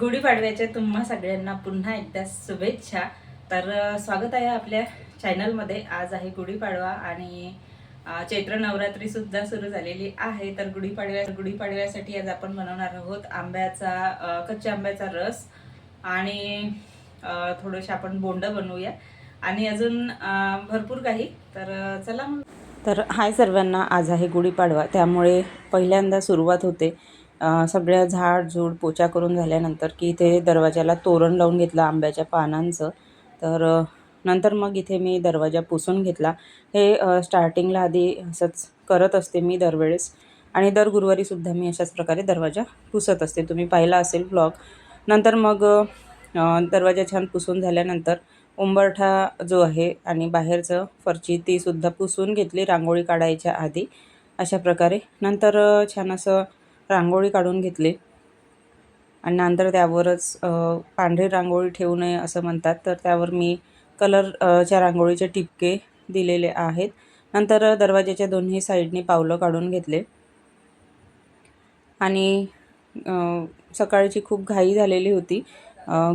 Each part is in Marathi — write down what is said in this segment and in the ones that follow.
गुढीपाडव्याच्या तुम्हा सगळ्यांना पुन्हा एकदा शुभेच्छा. तर स्वागत आहे आपल्या चॅनलमध्ये. आज आहे गुढीपाडवा आणि चैत्र नवरात्रीसुद्धा सुरू झालेली आहे. तर गुढीपाडव्या गुढीपाडव्यासाठी आज आपण बनवणार आहोत आंब्याचा कच्च्या आंब्याचा रस आणि थोडंसं आपण बोंड बनवूया. आणि अजून भरपूर काही. तर चला मग. तर हाय सर्वांना. आज आहे गुढीपाडवा त्यामुळे पहिल्यांदा सुरुवात होते. सगळ्या झाड झूड पोचा करून झाल्यानंतर की इथे दरवाजाला तोरण लावून घेतलं आंब्याच्या पानांचं. तर नंतर मग इथे मी दरवाजा पुसून घेतला. हे स्टार्टिंगला आधी असंच करत असते मी दरवेळेस. आणि दर गुरुवारीसुद्धा मी अशाच प्रकारे दरवाजा पुसत असते. तुम्ही पाहिला असेल ब्लॉग नंतर मग दरवाजा छान पुसून झाल्यानंतर उंबरठा जो आहे आणि बाहेरचं फरची तीसुद्धा पुसून घेतली. रांगोळी काढायच्या आधी अशा प्रकारे. नंतर छान असं रांगोळी काढून घेतली. आणि नंतर त्यावरच पांढरी रांगोळी ठेवू नये असं म्हणतात. तर त्यावर मी कलरच्या रांगोळीचे टिपके दिलेले आहेत. नंतर अ, दरवाजाच्या दोन्ही साईडने पावलं काढून घेतले. आणि सकाळची खूप घाई झालेली होती.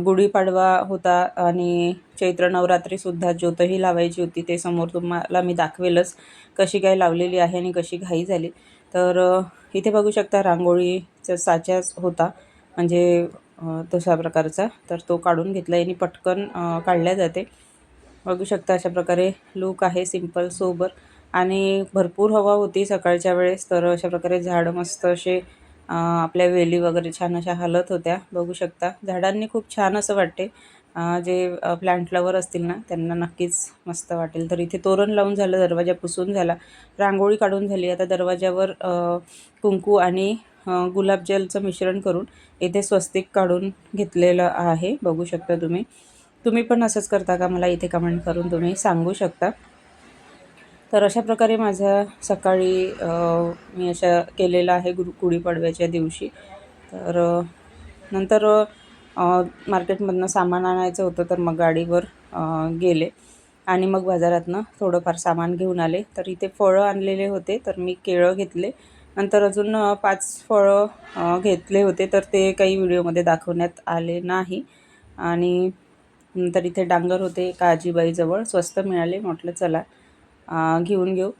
गुढीपाडवा होता आणि चैत्र नवरात्रीसुद्धा ज्योतही लावायची होती. ते समोर तुम्हाला मी दाखवेलच कशी काय लावलेली आहे आणि कशी घाई झाली. तर इथे बघू शकता रांगोळीचा साच्याच होता म्हणजे तशा प्रकारचा. तर तो काढून घेतला आणि पटकन काढल्या जाते. बघू शकता अशा प्रकारे लूक आहे सिंपल सोबर आणि भरपूर हवा होती सकाळच्या वेळेस. तर अशा प्रकारे झाडं मस्त असे आपल्या वेली वगैरे छान अशा हलत होत्या. बघू शकता झाडांनी खूप छान असं वाटते. जे प्लांट लवर असतील ना त्यांना नक्कीच मस्त वाटेल. तर इथे तोरण लावून झालं दरवाजा पुसून झाला. रांगोळी काढून झाली. आता दरवाजावर कुंकू आणि गुलाबजलचं मिश्रण करून इथे स्वस्तिक काढून घेतलेलं आहे. बघू शकता तुम्ही. तुम्ही पण असंच करता का? मला इथे कमेंट करून तुम्ही सांगू शकता. तर अशा प्रकारे माझ्या सकाळी मी अशा केलेलं आहे गुरु गुढीपाडव्याच्या दिवशी. तर नंतर मार्केटमधनं सामान आणायचं होतं तर मग गाडीवर गेले. आणि मग बाजारातनं थोडंफार सामान घेऊन आले. तर इथे फळं आणलेले होते तर मी केळं घेतले. नंतर अजून पाच फळं घेतले होते तर ते काही व्हिडिओमध्ये दाखवण्यात आले नाही. आणि नंतर इथे डांगर होते आजीबाईजवळ. स्वस्त मिळाले. म्हटलं चला घेऊन घेऊ.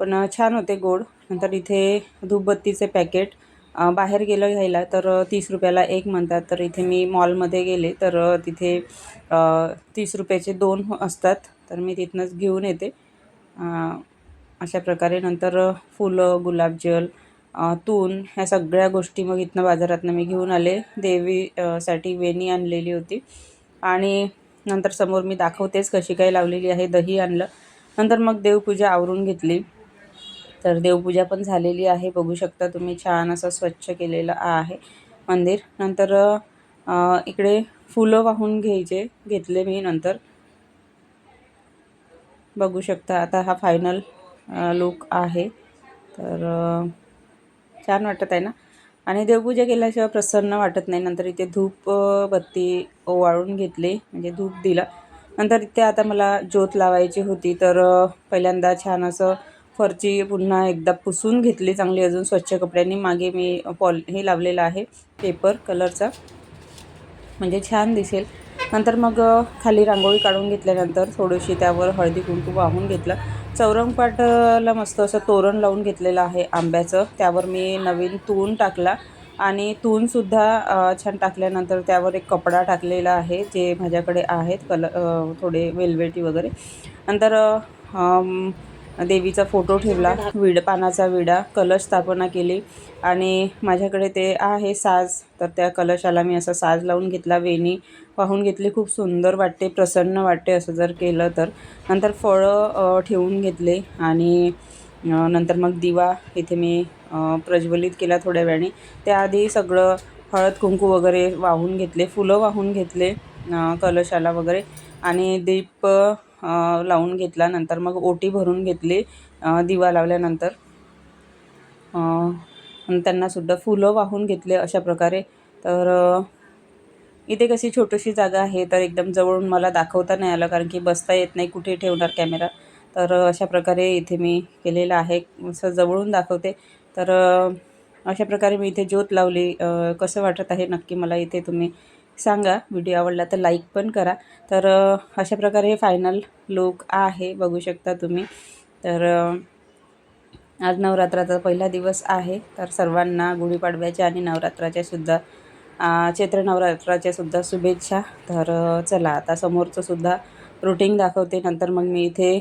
पण छान होते गोड. नंतर इथे धूपबत्तीचे पॅकेट बाहेर गेलं घ्यायला तर तीस रुपयाला एक म्हणतात. तर इथे मी मॉलमध्ये गेले तर तिथे तीस रुपयाचे दोन असतात. तर मी तिथनंच घेऊन येते. अशा प्रकारे नंतर फुलं गुलाबजल तून ह्या सगळ्या गोष्टी मग इथनं बाजारातनं मी घेऊन आले. देवी साठी वेणी आणलेली होती. आणि नंतर समोर मी दाखवतेच कशी काय लावलेली आहे दही आणलं. नंतर मग देवपूजा आवरून घेतली. तर देवपूजा पण झालेली आहे. बघू शकता तुम्ही छान असं स्वच्छ केलेलं आहे मंदिर. नंतर इकडे फुलं वाहून घ्यायचे घेतले मी नंतर. बघू शकता आता हा फायनल लुक आहे. तर छान वाटत आहे ना? आणि देवपूजा केल्याशिवाय प्रसन्न वाटत नाही. नंतर इथे धूप बत्ती ओवाळून घेतली म्हणजे धूप दिला. नंतर इथे आता मला ज्योत लावायची होती. तर पहिल्यांदा छान असं फरची पुन्हा एकदा पुसून घेतली चांगली अजून स्वच्छ कपड्यांनी. मागे मी पॉल हे लावलेलं आहे पेपर कलरचा. म्हणजे छान दिसेल. नंतर मग खाली रांगोळी काढून घेतल्यानंतर थोडीशी त्यावर हळदी कुंकू वाहून घेतलं. चौरंगपाटला मस्त असं तोरण लावून घेतलेलं आहे आंब्याचं. त्यावर मी नवीन तून टाकला आणि तूनसुद्धा छान टाकल्यानंतर त्यावर एक कपडा टाकलेला आहे जे माझ्याकडे आहेत कल थोडे वेलवेटी वगैरे. नंतर देवीचा फोटो ठेवला. विड पानाचा विडा कलश स्थापना केली. आणि माझ्याकडे ते आहे साज. तर त्या कलशाला मी असा साज लावून घेतला वेणी वाहून घेतली. खूप सुंदर वाटते प्रसन्न वाटते असं जर केलं तर. नंतर फळं ठेवून घेतले. आणि नंतर मग दिवा इथे मी प्रज्वलित केला थोड्या वेळाने. त्याआधी सगळं हळद कुंकू वगैरे वाहून घेतले. फुलं वाहून घेतले कलशाला वगैरे. आणि दीप लावून घेतला. नंतर मग ओटी भरून घेतली दिवा लावल्यानंतर. त्यांनासुद्धा फुलं वाहून घेतले अशा प्रकारे. तर इथे कशी छोटीशी जागा आहे तर एकदम जवळून मला दाखवता नाही आलं कारण की बसता येत नाही कुठे ठेवणार कॅमेरा. तर अशा प्रकारे इथे मी केलेलं आहे. असं जवळून दाखवते. तर अशा प्रकारे मी इथे ज्योत लावली. कसं वाटत आहे नक्की मला इथे तुम्ही सांगा. व्हिडिओ आवडला तर लाईक पण करा. तर अशा प्रकारे फायनल लुक आहे बघू शकता तुम्ही. तर आज नवरात्राचा पहिला दिवस आहे. तर सर्वांना गुढीपाडव्याच्या आणि नवरात्राच्या सुद्धा चैत्र नवरात्राच्या सुद्धा शुभेच्छा. तर चला आता समोरचं सुद्धा रुटीन दाखवते. नंतर मग मी इथे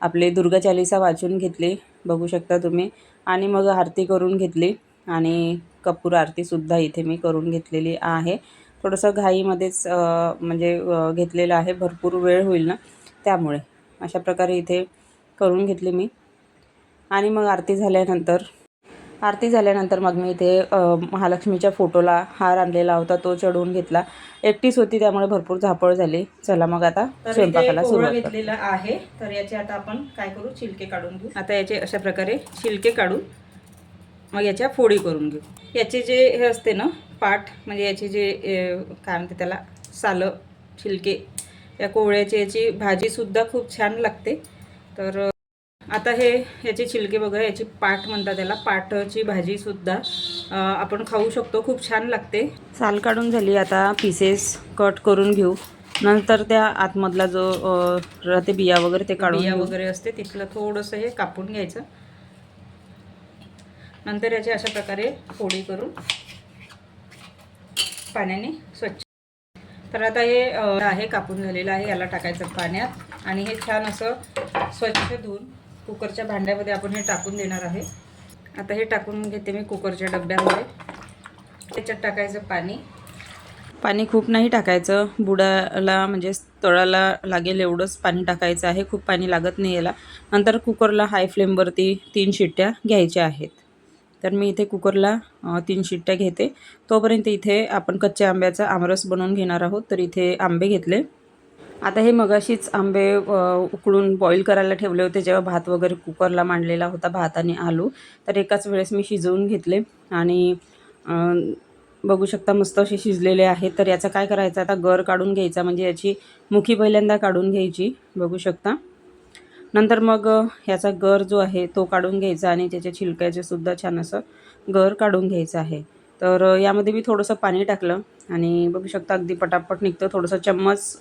आपले दुर्गा चालिसा वाचून घेतली. बघू शकता तुम्ही. आणि मग आरती करून घेतली. आणि कपूर आरतीसुद्धा इथे मी करून घेतलेली आहे. थोडंसं घाईमध्येच म्हणजे घेतलेलं आहे. भरपूर वेळ होईल ना त्यामुळे. अशा प्रकारे इथे करून घेतली मी. आणि मग आरती झाल्यानंतर आरती झाल्यानंतर मग मी इथे महालक्ष्मीच्या फोटोला हार आणलेला होता. तो चढवून घेतला. एकटीच होती त्यामुळे भरपूर झापळ झाली. चला मग आता स्वयंपाकाला सुरुवात करू. घेतलेला आहे. तर याचे आता आपण काय करू? छिलके काढून घेऊ. आता याचे अशा प्रकारे छिलके काढून मग याच्या फोडी करून घेऊ. याचे जे हे असते ना पाठ म्हणजे याचे जे काय म्हणते त्याला सालं छिलके या कोवळ्याची याची भाजीसुद्धा खूप छान लागते. तर आता हे याचे छिलके बघा याची पाट म्हणतात त्याला पाटची भाजीसुद्धा आपण खाऊ शकतो खूप छान लागते. साल काढून झाली आता पीसेस कट करून घेऊ. नंतर त्या आतमधला जो राहते बिया वगैरे ते काढून बिया वगैरे असते तिथलं थोडंसं हे कापून घ्यायचं. नंतर याची अशा प्रकारे फोडी करून पाण्याने स्वच्छ तर आता हे आहे कापून झालेलं आहे याला टाकायचं पाण्यात. आणि हे छान असं स्वच्छ धुवून कुकरच्या भांड्यामध्ये आपण हे टाकून देणार आहे. आता हे टाकून घेते मी कुकरच्या डब्यामध्ये. त्याच्यात टाकायचं पाणी. पाणी खूप नाही टाकायचं. बुडाला म्हणजे तळाला लागेल एवढंच पाणी टाकायचं आहे. खूप पाणी लागत नाही याला. नंतर कुकरला हाय फ्लेमवरती तीन शिट्ट्या घ्यायच्या आहेत. तर मी इथे कुकरला तीन शिट्ट्या घेते. तोपर्यंत इथे आपण कच्च्या आंब्याचा आमरस बनवून घेणार आहोत. तर इथे आंबे घेतले. आता हे मगाशीच आंबे उकळून बॉईल करायला ठेवले होते. जेव्हा भात वगैरे कुकरला मांडलेला होता भात आणि आलू. तर एकाच वेळेस मी शिजवून घेतले. आणि बघू शकता मस्त असे शिजलेले आहेत. तर याचा काय करायचं? आता गर काढून घ्यायचा. म्हणजे याची मुखी पहिल्यांदा काढून घ्यायची. बघू शकता. नंतर मग ह्याचा याचा गर जो आहे तो काढून घ्यायचा आणि त्याच्या छिलक्याचे सुद्धा छान असं गर काढून घ्यायचं आहे. तर यामध्ये मी थोडंसं पाणी टाकलं आणि बघू शकता अगदी पटापट निघतं थोडंसं चम्मच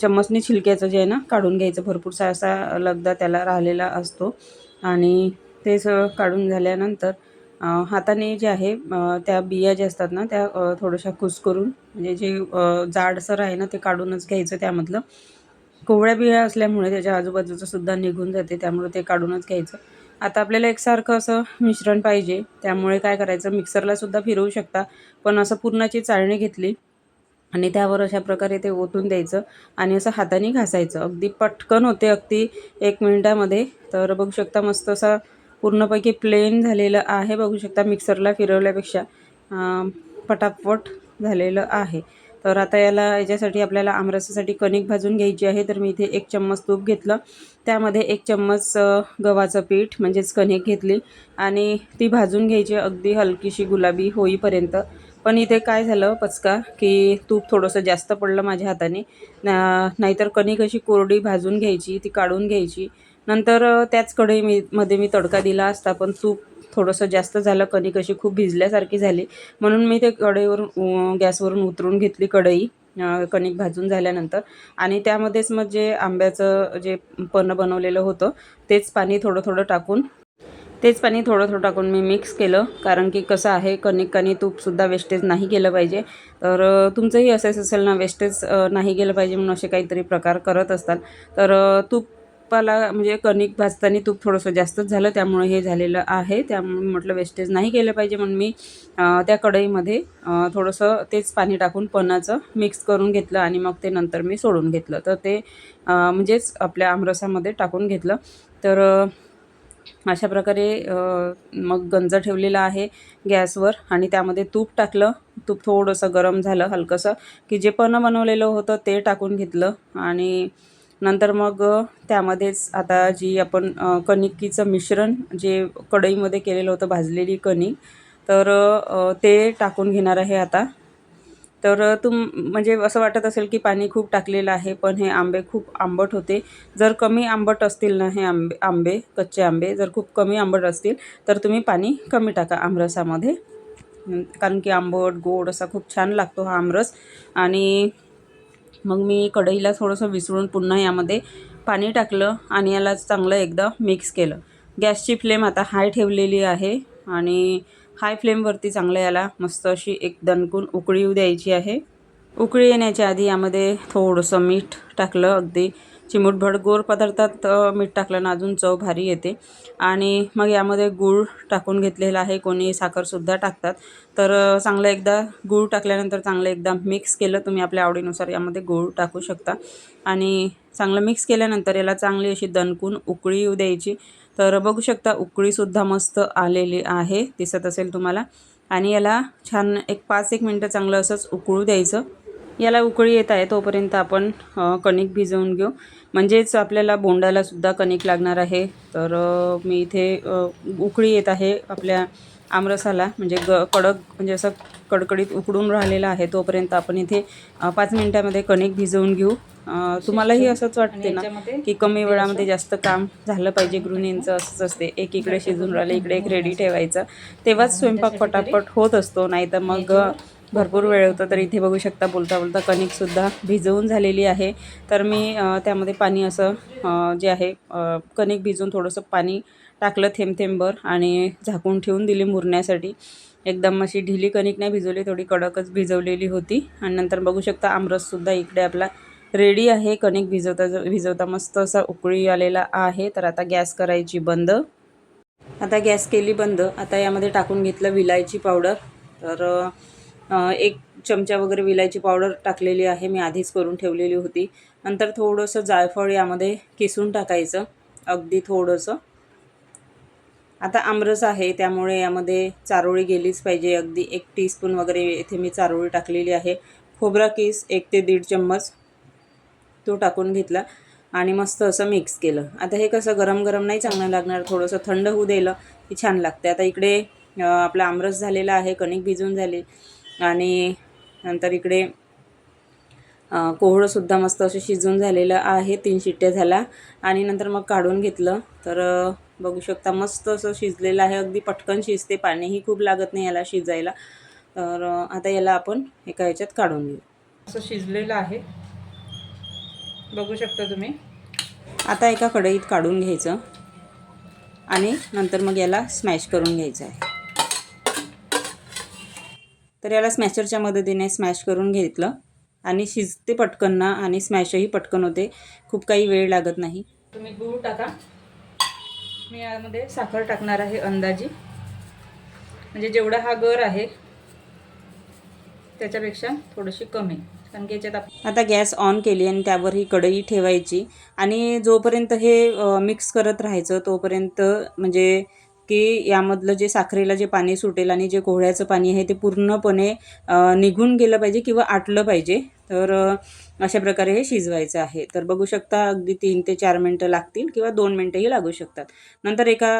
चम्मचने छिलक्याचं जे आहे ना काढून घ्यायचं. भरपूरसा असा लगदा त्याला राहिलेला असतो. आणि ते सगळं काढून झाल्यानंतर हाताने जे आहे त्या बिया ज्या असतात ना त्या अ, थोड्याशा कुस्करून म्हणजे जे जाडसर आहे ना ते काढूनच घ्यायचं त्यामधलं. कोवळ्या बिया असल्यामुळे त्याच्या आजूबाजूचं सुद्धा निघून जाते त्यामुळे ते काढूनच घ्यायचं. आता आपल्याला एकसारखं असं मिश्रण पाहिजे त्यामुळे काय करायचं मिक्सरला सुद्धा फिरवू शकता पण असं पूर्णाची चाळणी घेतली आणि त्यावर अशा प्रकारे ते ओतून द्यायचं आणि असं हाताने घासायचं. अगदी पटकन होते अगदी एक मिनिटामध्ये. तर बघू शकता मस्त असा पूर्णपैकी प्लेन झालेलं आहे बघू शकता मिक्सरला फिरवल्यापेक्षा. पटापट झालेलं आहे. तर आता याला याच्यासाठी आपल्याला आमरसासाठी कणिक भाजून घ्यायची आहे. तर मी इथे एक चम्मच तूप घेतलं. त्यामध्ये एक चम्मच गव्हाचं पीठ म्हणजेच कणिक घेतली. आणि ती भाजून घ्यायची अगदी हलकीशी गुलाबी होईपर्यंत. पण इथे काय झालं पचका की तूप थोडंसं जास्त पडलं माझ्या हाताने. ना- नाहीतर कणिक अशी कोरडी भाजून घ्यायची ती काढून घ्यायची. नंतर त्याच कढई मी मध्ये मी तडका दिला असता पण तूप थोडंसं जास्त झालं कणिक अशी खूप भिजल्यासारखी झाली. म्हणून मी ते कढईवरून गॅसवरून उतरून घेतली कढई कणिक भाजून झाल्यानंतर. आणि त्यामध्येच मग जे आंब्याचं जे पन्ह बनवलेलं होतं तेच पाणी थोडं थोडं टाकून तेच पाणी थोडं थोडं टाकून मी मिक्स केलं. कारण की कसं आहे कणिक आणि तूपसुद्धा वेस्टेज नाही केलं पाहिजे. तर तुमचंही असेच असेल ना वेस्टेज नाही गेलं पाहिजे म्हणून असे काहीतरी प्रकार करत असतात. तर तूप तुपाला म्हणजे कणिक भाजताना तूप थोडंसं जास्तच झालं त्यामुळे हे झालेलं आहे. त्यामुळे म्हटलं वेस्टेज नाही केलं पाहिजे. म्हणून मी त्या कढईमध्ये थोडंसं तेच पाणी टाकून पन्हाचं मिक्स करून घेतलं आणि मग ते नंतर मी सोडून घेतलं. तर ते म्हणजेच आपल्या आमरसामध्ये टाकून घेतलं. तर अशा प्रकारे मग गंज ठेवलेला आहे गॅसवर आणि त्यामध्ये तूप टाकलं. तूप थोडंसं गरम झालं हलकंसं की जे पन्ह बनवलेलं होतं ते टाकून घेतलं आणि नंतर मग त्यामध्येच आता जी आपण कणिकीचं मिश्रण जे कढईमध्ये केलेलं होतं भाजलेली कणिक तर ते टाकून घेणार आहे आता. तर तुम म्हणजे असं वाटत असेल की पाणी खूप टाकलेलं आहे पण हे आंबे खूप आंबट होते. जर कमी आंबट असतील ना हे आंबे आंबे कच्चे आंबे जर खूप कमी आंबट असतील तर तुम्ही पाणी कमी टाका आमरसामध्ये. कारण की आंबट गोड असा खूप छान लागतो हा आमरस. आणि मग मी कढईला थोडंसं विसळून पुन्हा यामध्ये पाणी टाकलं आणि याला चांगलं एकदा मिक्स केलं. गॅसची फ्लेम आता हाय ठेवलेली आहे आणि हाय फ्लेमवरती चांगलं याला मस्त अशी एक दणकून उकळी येऊ द्यायची आहे. उकळी येण्याच्या आधी यामध्ये थोडंसं मीठ टाकलं अगदी. चिमूटभर गोड पदार्थात मीठ टाकलं ना अजून चव भारी येते. आणि मग यामध्ये गूळ टाकून घेतलेला आहे. कोणी साखरसुद्धा टाकतात. तर चांगलं एकदा गूळ टाकल्यानंतर चांगलं एकदा मिक्स केलं तुम्ही आपल्या आवडीनुसार यामध्ये गूळ टाकू शकता. आणि चांगलं मिक्स केल्यानंतर याला चांगली अशी दणकून उकळी येऊ द्यायची. तर बघू शकता उकळीसुद्धा मस्त आलेली आहे. दिसत असेल तुम्हाला. आणि याला छान एक पाच एक मिनटं चांगलं असंच उकळू द्यायचं. याला उकळी येत आहे तोपर्यंत आपण कणिक भिजवून घेऊ. म्हणजेच आपल्याला बोंडालासुद्धा कणिक लागणार आहे. तर मी इथे उकळी येत आहे आपल्या आमरसाला. म्हणजे ग कडक म्हणजे असं कडकडीत उकडून राहिलेला आहे तोपर्यंत आपण इथे पाच मिनटामध्ये कणिक भिजवून घेऊ. तुम्हालाही असंच वाटते ना की कमी वेळामध्ये जास्त काम झालं पाहिजे. गृहिणींचं असंच असते. एक इकडे शिजून राहिलं इकडे एक रेडी ठेवायचं. तेव्हाच स्वयंपाक पटापट होत असतो नाही तर मग भरपूर वेळ होतो तर इथे बघू शकता बोलता बोलता कणिकसुद्धा भिजवून झालेली आहे. तर मी त्यामध्ये पाणी असं जे आहे कणिक भिजवून थोडंसं पाणी टाकलं थेंब थेंबभर आणि झाकून ठेवून दिली मुरण्यासाठी. एकदम अशी ढिली कणिक नाही भिजवली थोडी कडकच भिजवलेली होती. आणि नंतर बघू शकता आमरससुद्धा इकडे आपला रेडी आहे. कणिक भिजवता भिजवता मस्त असा उकळी आलेला आहे. तर आता गॅस करायची बंद. आता गॅस केली बंद. आता यामध्ये टाकून घेतलं विलायची पावडर. तर एक चमचा वगैरे विलायची पावडर टाकलेली आहे मी आधीच करून ठेवलेली होती. नंतर थोडंसं जायफळ यामध्ये किसून टाकायचं अगदी थोडंसं. आता आमरस आहे त्यामुळे यामध्ये चारोळी गेलीच पाहिजे. अगदी एक टीस्पून वगैरे येथे मी चारोळी टाकलेली आहे. खोबरा किस एक ते दीड चम्मच तो टाकून घेतला आणि मस्त असं मिक्स केलं. आता हे कसं गरम गरम नाही चांगलं लागणार थोडंसं थंड होऊ दिलं की छान लागते आता इकडे आपला आमरस झालेला आहे कणिक भिजून झाली. आणि नंतर इकडे कोहळंसुद्धा मस्त असं शिजून झालेलं आहे तीन शिट्ट्या झाल्या. आणि नंतर मग काढून घेतलं. तर बघू शकता मस्त असं शिजलेलं आहे. अगदी पटकन शिजते. पाणीही खूप लागत नाही याला शिजायला. तर आता याला आपण एका ह्याच्यात काढून घेऊ. असं शिजलेलं आहे. बघू शकता तुम्ही. आता एका कढईत काढून घ्यायचं. आणि नंतर मग याला स्मॅश करून घ्यायचं आहे. तर याला स्मॅशरच्या मदतीने स्मॅश करून घेतलं. आणि शिजते पटकन ना आणि स्मॅशही पटकन होते. खूप काही वेळ लागत नाही. तुम्ही गूळ टाका. मी यामध्ये साखर टाकणार आहे अंदाजी. म्हणजे जेवढा हा गर आहे त्याच्यापेक्षा थोडीशी कमी. कारण की याच्यात आता गॅस ऑन केली आणि त्यावर ही कढई ठेवायची. आणि जोपर्यंत हे मिक्स करत राहायचं तोपर्यंत म्हणजे की यामधलं जे साखरेला जे पाणी सुटेल आणि जे कोहळ्याचं पाणी आहे ते पूर्णपणे निघून गेलं पाहिजे किंवा आटलं पाहिजे तर अशा प्रकारे हे शिजवायचं आहे. तर बघू शकता अगदी तीन ते चार मिनटं लागतील किंवा दोन मिनटंही लागू शकतात. नंतर एका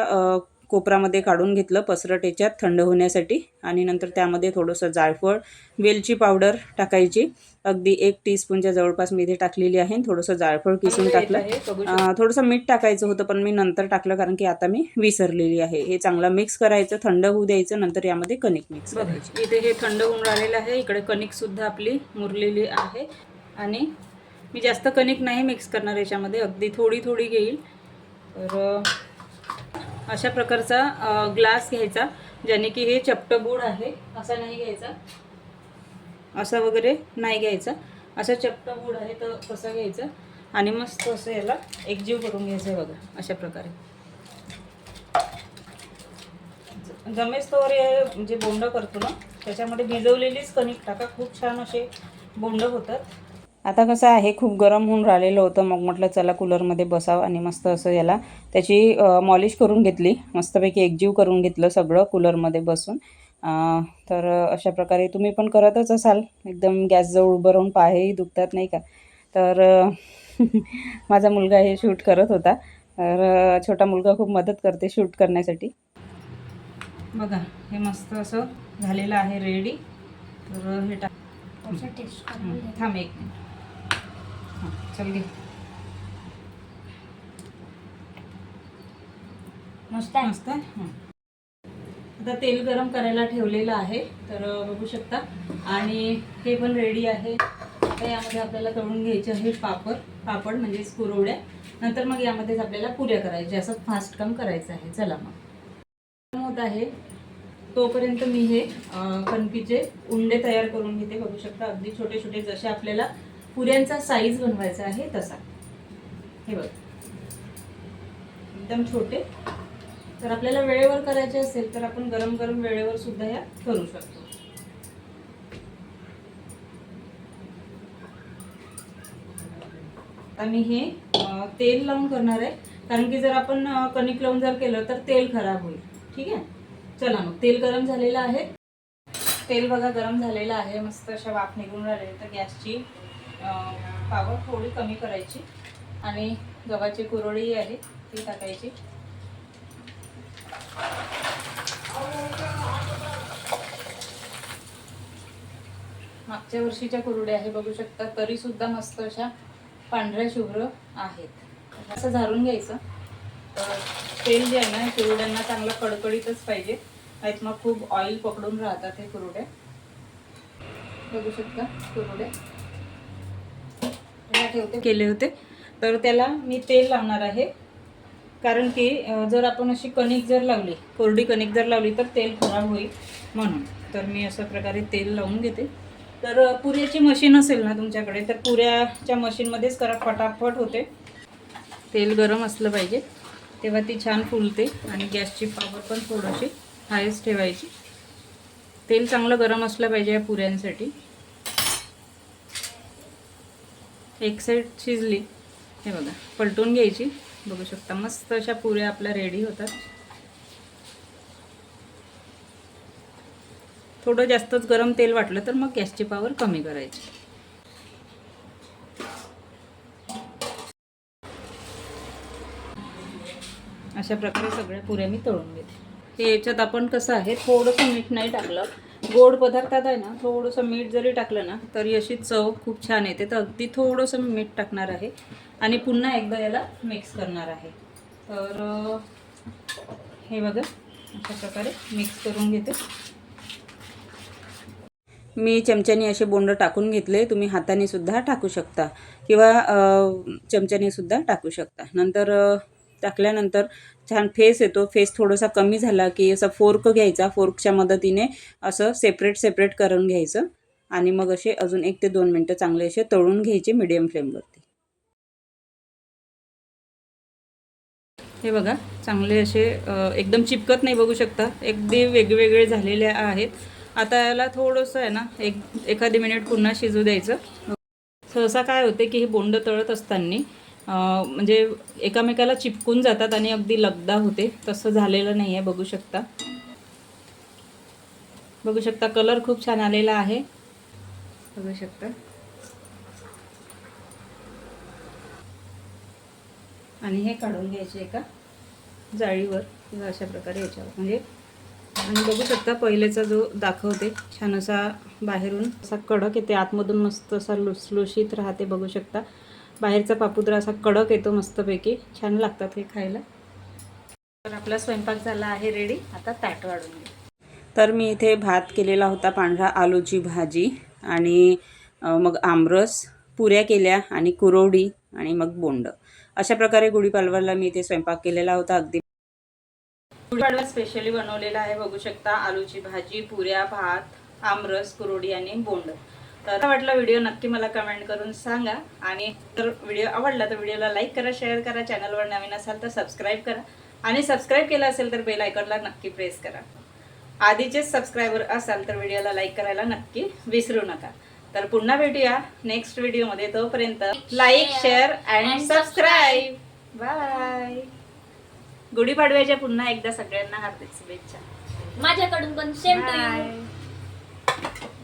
कोपरामध्ये काढून घेतलं पसरट याच्यात थंड होण्यासाठी. आणि नंतर त्यामध्ये थोडंसं जायफळ वेलची पावडर टाकायची. अगदी एक टीस्पूनच्या जवळपास मी इथे टाकलेली आहे. थोडंसं जायफळ किसून टाकलं. थोडंसं मीठ टाकायचं होतं पण मी नंतर टाकलं कारण की आता मी विसरलेली आहे. हे चांगलं मिक्स करायचं थंड होऊ द्यायचं नंतर यामध्ये कणिक मिक्स करायची. इथे हे थंड होऊन राहिलेलं आहे. इकडे कणिकसुद्धा आपली मुरलेली आहे. आणि मी जास्त कणिक नाही मिक्स करणार याच्यामध्ये. अगदी थोडी थोडी घेईल. तर अशा प्रकारचा ग्लास घ्यायचा ज्याने की हे चपटं बूड आहे असा नाही घ्यायचा. असा वगैरे नाही घ्यायचा. असा चपटं बूड आहे तर कसं घ्यायचं. आणि मस्त असं याला एकजीव करून घ्यायचं आहे बघा अशा प्रकारे. जमेस तोवर हे जे बोंड करतो ना त्याच्यामध्ये भिजवलेलीच कणिक टाका. खूप छान असे बोंड होतात. आता कसं आहे खूप गरम होऊन राहिलेलं होतं. मग म्हटलं चला कूलरमध्ये बसावं. आणि मस्त असं याला त्याची मॉलिश करून घेतली. मस्तपैकी एकजीव करून घेतलं सगळं कूलरमध्ये बसून. तर अशा प्रकारे तुम्ही पण करतच असाल. एकदम गॅसजवळ उभं राहून पायही दुखतात नाही का? तर माझा मुलगा हे शूट करत होता. तर छोटा मुलगा खूप मदत करते शूट करण्यासाठी. बघा हे मस्त असं झालेलं आहे रेडी. तर हे टाक. थांब एक मिनिट. चल घे. मस्त आहे. मस्त आहे. आता तेल गरम करायला ठेवलेलं आहे तर बघू शकता. आणि हे पण रेडी आहे. आता यामध्ये आपल्याला तळून घ्यायचे आहे पापड पापड म्हणजेच कुरवड्या. नंतर मग यामध्येच आपल्याला पुऱ्या करायच्या असं फास्ट काम करायचं आहे. चला मग. होत आहे. तोपर्यंत मी हे कणकीचे उंडे तयार करून घेते. बघू शकता अगदी छोटे छोटे जसे आपल्याला पुऱ्यांचा साईज बनवायचा आहे तसा. हे बघ. एकदम छोटे. तर आपल्याला वेळेवर करायचे असेल तर आपण गरम गरम वेळेवर सुद्धा या करू शकतो. आता मी हे तेल लावून करणार आहे. कारण की जर आपण कणिक लावून जर केलं तर तेल खराब होईल. ठीक आहे? चला मग. तेल गरम झालेलं आहे. तेल बघा गरम झालेलं आहे. मस्त अशा वाफ निघून राहिले तर गॅसची पावर थोडी कमी करायची आणि गव्हाची कुरळी आहे ती टाकायची. मागच्या वर्षीच्या कुरड्या आहे बघू शकता. तरी सुद्धा मस्त अशा पांढऱ्या शुभ्र आहेत. असं झारून घ्यायचं. तर तेल जे आहे ना कुरड्यांना चांगलं कडकडीतच पाहिजे. नाहीत मग खूप ऑइल पकडून राहतात हे कुरड्या. बघू शकता कुरड्या. ठेवते केले होते. तर त्याला मी तेल लावणार आहे. कारण की जर आपण अशी कणिक जर लावली कोरडी कणिक जर लावली तर तेल खराब होईल म्हणून. तर मी अशा प्रकारे तेल लावून घेते. तर पुऱ्याची मशीन असेल ना तुमच्याकडे तर पुऱ्याच्या मशीनमध्येच करा फटाफट होते. तेल गरम असलं पाहिजे. तेव्हा ती छान फुलते आणि गॅसची पॉवर पण थोडीशी हायच ठेवायची. तेल चांगलं गरम असलं पाहिजे या पुऱ्यांसाठी. एक साईड शिजली. हे बघा पलटून घ्यायची. बघू शकता मस्त अशा पुऱ्या आपल्या रेडी होतात. थोडं जास्तच गरम तेल वाटलं तर मग गॅसची पॉवर कमी करायची. अशा प्रकारे सगळ्या पुऱ्या मी तळून घेते. हे याच्यात आपण कसं आहे थोडंसं मीठ नाही टाकलं. गोड पदार्थात आहे ना थोडंसं मीठ जरी टाकलं ना तरी अशी चव खूप छान येते. तर अगदी थोडंसं मी मीठ टाकणार आहे. आणि पुन्हा एकदा याला मिक्स करणार आहे. तर हे बघा अशा प्रकारे मिक्स करून घेते. मी चमच्याने असे बोंड टाकून घेतले तुम्ही हाताने सुद्धा टाकू शकता. किंवा अ, चमच्याने सुद्धा टाकू शकता. नंतर टाकल्यानंतर छान फेस येतो. फेस थोडासा कमी झाला की असा फोर्क घ्यायचा फोर्कच्या मदतीने असं सेपरेट सेपरेट करून घ्यायचं आणि मग असे अजून एक ते दोन मिनटं चांगले असे तळून घ्यायचे मिडियम फ्लेमवरती हे बघा चांगले असे एकदम चिपकत नाही बघू शकता. अगदी वेगवेगळे झालेले आहेत. आता याला थोडंसं आहे ना एक एखादी मिनिट पुन्हा शिजू द्यायचं. सहसा काय होते की हे बोंड तळत असताना म्हणजे एकामेकाला चिपकून जातात आणि अगदी लगदा होते. तसं झालेलं नाही आहे बघू शकता. बघू शकता कलर खूप छान आलेला आहे. बघू शकता. आणि हे काढून घ्यायचे एका जाळीवर किंवा अशा प्रकारे याच्यावर. म्हणजे आणि बघू शकता पहिलेचा जो दाखवते छान असा बाहेरून असा कडक येते आतमधून मस्त असा लुसलुशीत राहते बघू शकता. बाहेरचा पापुद्रा असा कडक येतो मस्तपैकी. छान लागतात हे खायला. तर आपला स्वयंपाक झाला आहे रेडी आता ताट वाढून घे तर मी इथे भात केलेला होता पांढरा आलूची भाजी आणि मग आमरस पुऱ्या केल्या आणि कुरवडी आणि मग बोंड. अशा प्रकारे गुढीपाडव्याला मी इथे स्वयंपाक केलेला होता. अगदी गुढीपाडवा स्पेशली बनवलेला आहे. बघू शकता आलूची भाजी पुऱ्या भात आमरस कुरवडी आणि बोंड. तर वाटला व्हिडिओ नक्की मला कमेंट करून सांगा. आणि जर व्हिडिओ आवडला तर व्हिडिओला लाईक करा शेअर करा चॅनलवर नवीन असाल तर सबस्क्राईब करा. आणि सबस्क्राईब केलं असेल तर बेल आयकॉनला नक्की प्रेस करा. आधीचेच सबस्क्रायबर असाल तर व्हिडिओला लाईक करायला नक्की विसरू नका. तर पुन्हा भेटूया नेक्स्ट व्हिडिओमध्ये तोपर्यंत like share and subscribe bye गुढीपाडव्याच्या पुन्हा एकदा सगळ्यांना हार्दिक शुभेच्छा. माझ्याकडून पण सेम टू यू Bye.